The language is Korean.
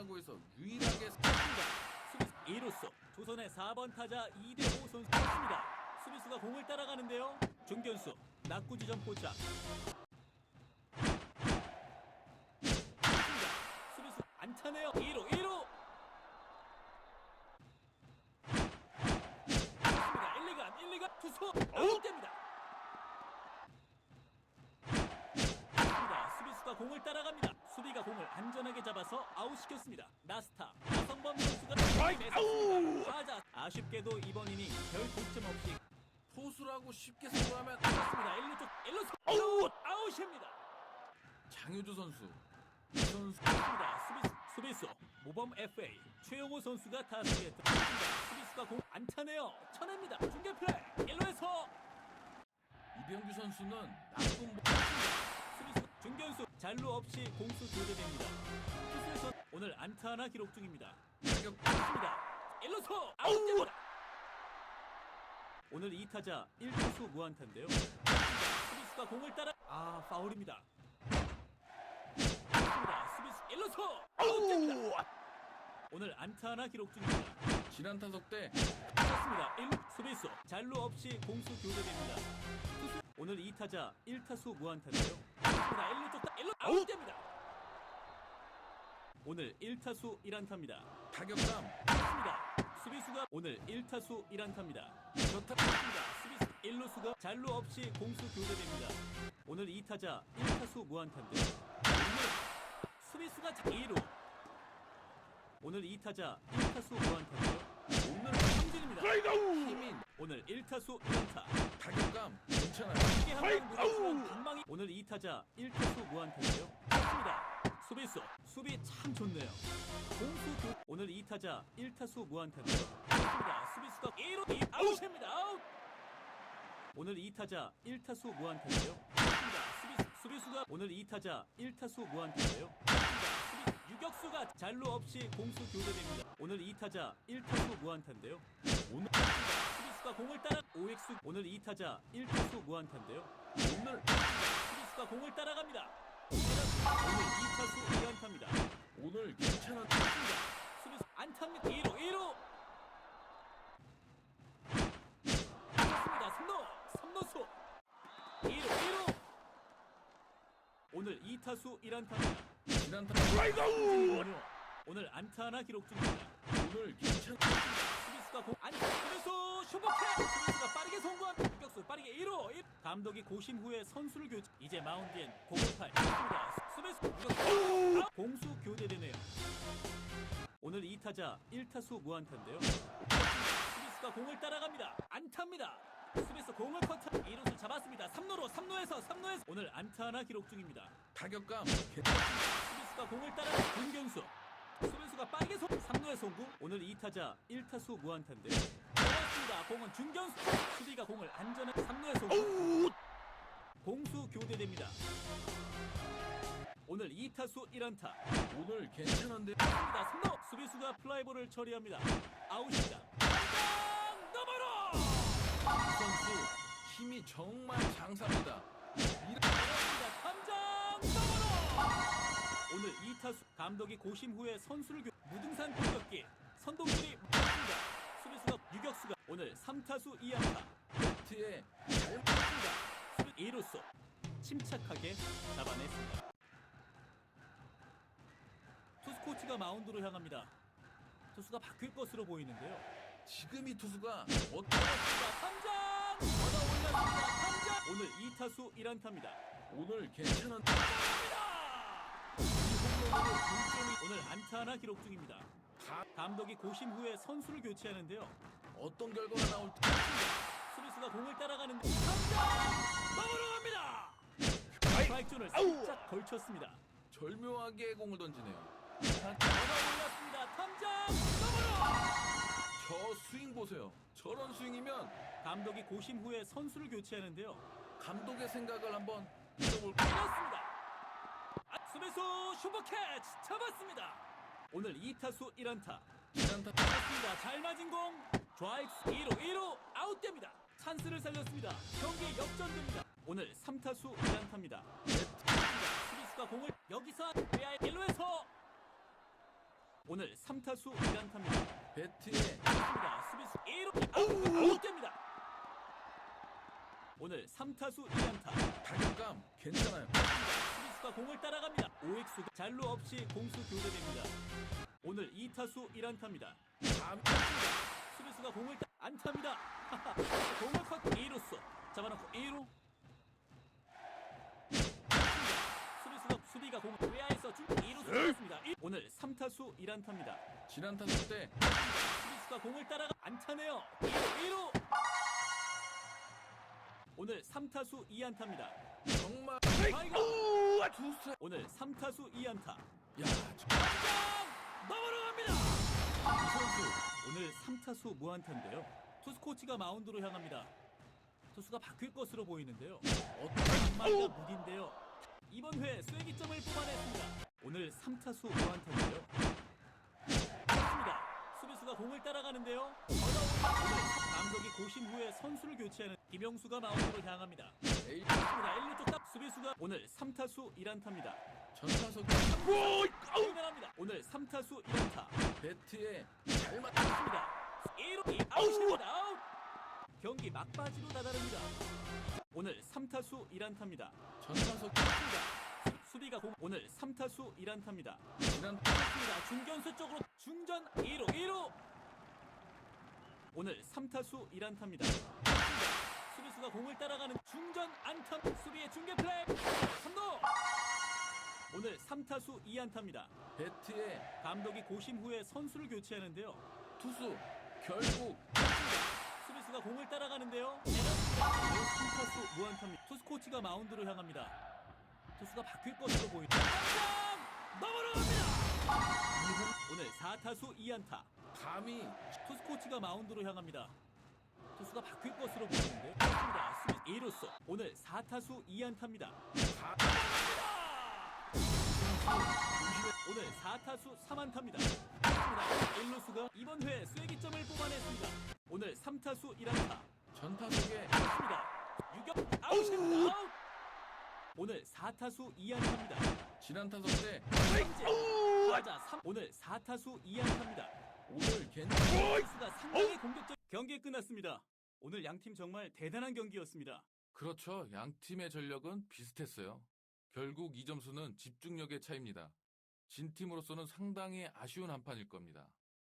프로야구에서 유일하게 스타입니다. 수비수 2루수 조선의 4번 타자 이대호 선수였습니다. 수비수가 공을 따라가는데요. 중견수 낙구 지점 포착. 수비수 안타네요. 2루 1루. 좋습니다. 1, 2간 1, 2간 투수 아웃됩니다. 수비수가 공을 따라갑니다. 수비가 공을 안전하게 잡아서 아웃시켰습니다. 나스타 나성범 선수가. 타자 아쉽게도 이번 이닝 별 득점 없이 포수라고 쉽게 승부하면 끝났습니다. 1루 쪽 1루 아웃 아웃입니다. 장효주 선수. 이 선수 좋습니다. 수비수 수비수 모범 FA 최용호 선수가 타석에 들어갑니다. 수비수가 공 안타네요. 쳐냅니다. 중계 플레이 1루에서 이병규 선수는 나쁜 보... 수비수 중견수 잔루 없이 공수 교대됩니다. 투수에서 오늘 안타 하나 기록 중입니다. 타격 좋습니다. 1루수 아웃됩니다. 오늘 2타자 1타수 무안타인데요. 수비수가 공을 따라 아 파울입니다. 좋습니다. 수비수 1루수 아웃됩니다. 오늘 안타 하나 기록 중입니다. 지난 타석 때 그렇습니다. 1루 수비수 잔루 없이 공수 교대됩니다. 투수 오늘 2타자 1타수 무안타인데요. 그렇습니다. 1루 쪽 1루 아웃됩니다. 오늘 1타수 1안타입니다. 타격감 그렇습니다. 수비수가 오늘 1타수 1안타입니다. 좋다. 그렇습니다. 수비수 1루수가 잔루 없이 공수 교대됩니다. 오늘 2타자 1타수 무안타인데요. 오늘 수비수가 2루 오늘 2타자 1타수 무안타인데요. 오늘 삼진입니다. 힘인 오늘 1타수 1안타. 타격감 괜찮아요. 한방 부딪히는 방망이. 오늘 2타자 1타수 무안타인데요. 좋습니다. 수비수 수비 참 좋네요. 공수 교 오늘 2타자 1타수 무안타인데요. 좋습니다. 수비수가 1루 2 아웃입니다. 아웃. 오늘 2타자 1타수 무안타인데요. 좋습니다. 수비수 수비수가 오늘 2타자 1타수 무안타인데요. 좋습니다. 수비 유격수가 잔루 없이 공수 교대됩니다. 오늘 2타자 1타수 무안타인데요. 오늘 수비수가 공을 따라 오익수 오늘 2타자 1타수 무안타인데요. 오늘 수비수가 공을 따라갑니다. 오늘 2타수 2안타입니다. 오늘 괜찮은 수비수 안타입니다. 2루 1루 좋습니다. 3루 3루수 2루 1루 오늘 2타수 1안타입니다. 지난 타석 오늘 안타 하나 기록 중입니다. 오늘 괜찮 수비수가 공 안타 수비수 슈퍼캐! 수비수가 빠르게 송구한 공격수 빠르게 1루 1 감독이 고심 후에 선수를 교체 이제 마운드엔 있습니다. 수비수 공격수. 공수 교대되네요. 오늘 2타자 1타수 무안타인데요. 수비수가 공을 따라갑니다. 안타입니다. 수비수 공을 커트 2루수 잡았습니다. 3루로 3루에서 3루에서 오늘 안타 하나 기록 중입니다. 타격감. 수비수가 공을 따라 김경수 수비수가 빠르게 송 3루의 송구 오늘 2타자 1타수 무안타인데요 그렇습니다. 공은 중견수 수비가 공을 안전한 3루의 송구. 공수 교대됩니다. 오늘 2타수 1안타. 오늘 괜찮은데. 입니다. 3루 수비수가 플라이볼을 처리합니다. 아웃입니다. 너머로 이 선수 힘이 정말 장사입니다. 탐장 더블로 오늘 2타수 감독이 고심 후에 선수를 교 무등산 공격기 선동들이 맞습니다. 수비수가 유격수가 오늘 3타수 2안타 트에 잘 맞습니다. 수비 2루수 침착하게 잡아냈습니다. 투수 코치가 마운드로 향합니다. 투수가 바뀔 것으로 보이는데요. 지금 이 투수가 올렸습니다. 탐장 오늘 2타수 1안타입니다. 오늘 괜찮은 오늘 안타 하나 기록 중입니다. 다 감독이 고심 후에 선수를 교체하는데요. 어떤 결과가 나올지 수비수가 공을 따라가는데 탐장 넘어갑니다. 스트라이크존을 살짝 걸쳤습니다. 절묘하게 공을 던지네요. 걷어 올렸습니다. 탐장 넘어로 저 스윙 보세요. 저런 스윙이면 감독이 고심 후에 선수를 교체하는데요. 감독의 생각을 한번 들어볼까요? 때렸습니다. 아, 수비수 슈퍼캐치 잡았습니다. 오늘 2타수 1안타. 지난타 맞습니다. 잘 맞은 공. 좌익수 2루 1루 아웃됩니다. 찬스를 살렸습니다. 경기 역전됩니다. 오늘 3타수 1안타입니다. 수비수가 공을 여기서 외야 1루에서 오늘 3타수 1안타입니다. 배트에 좋습니다. 수비수 1루 아웃, 아웃됩니다. 오늘 3타수 2안타. 타격감 괜찮아요. 수비수가 공을 따라갑니다. 오익수가 잔루 없이 공수 교대됩니다. 오늘 2타수 1안타입니다. 감 수비수가 공을 따... 안타입니다. 공을 컷 2루수 잡아놓고 2루. 수비수가 수비가 공 외야에서 중 2루수 잡았습니다. 오늘 3타수 1안타입니다. 지난 타석 때 수비수가 공을 따라가 안타네요. 1루 1루. 오늘 3타수 2안타입니다. 정말 아이고. 투 스트라이크. 오늘 3타수 2안타. 야, 저- 넘어갑니다. 이 선수 오늘 3타수 무안타인데요. 투수 코치가 마운드로 향합니다. 투수가 바뀔 것으로 보이는데요. 어떤 정말가 무딘데요. 이번 회 쐐기점을 뽑아냈습니다. 오늘 3타수 무안타인데요. 그렇습니다. 수비수가 공을 따라가는데요. 감독이 고심 후에 선수를 교체하는 김영수가 마운드로 향합니다. 에이 그렇습니다. 1루 쪽딱 수비수가 오늘 3타수 1안타입니다. 전 타석 출발합니다. 오늘 3타수 1안타. 배트에 잘 맞. 맞습니다. 1루 아웃입니다. 아웃. 경기 막바지로 다다릅니다. 오늘 3타수 1안타입니다. 전 타석 수비가 공 오늘 3타수 1안타입니다. 지난. 중견수 쪽으로 중전 2루 1루. 오늘 3타수 1안타입니다. 수비수가 공을 따라가는 중전 안타. 수비의 중계 플레이. 3루. 오늘 3타수 2안타입니다. 배트에 감독이 고심 후에 선수를 교체하는데요. 투수 결국 수비수가 공을 따라가는데요. 투타수 무안타입니다. 투수 코치가 마운드로 향합니다. 투수가 바뀔 것으로. 당장 넘어갑니다. 오늘 4타수 2안타. 감히 투수 코치가 마운드로 향합니다. 투수가 바뀔 것으로 보이는데 그렇습니다. 수비 2루수 오늘 4타수 2안타입니다. 오늘 4타수 3안타입니다. 그렇습니다. 1루수가 이번 회 쐐기점을 뽑아냈습니다. 오늘 3타수 1안타. 전 타석에 그렇습니다. 유격 아웃입니다. 아웃. 오늘 4타수 2안타입니다. 지난 타석 때 타자 3 오늘 4타수 2안타입니다. 오늘. 수가 상당히 공격적 경기 끝났습니다. 오늘 양팀 정말 대단한 경기였습니다. 그렇죠. 양 팀의 전력은 비슷했어요. 결국 이 점수는 집중력의 차이입니다. 진 팀으로서는 상당히 아쉬운 한판일 겁니다.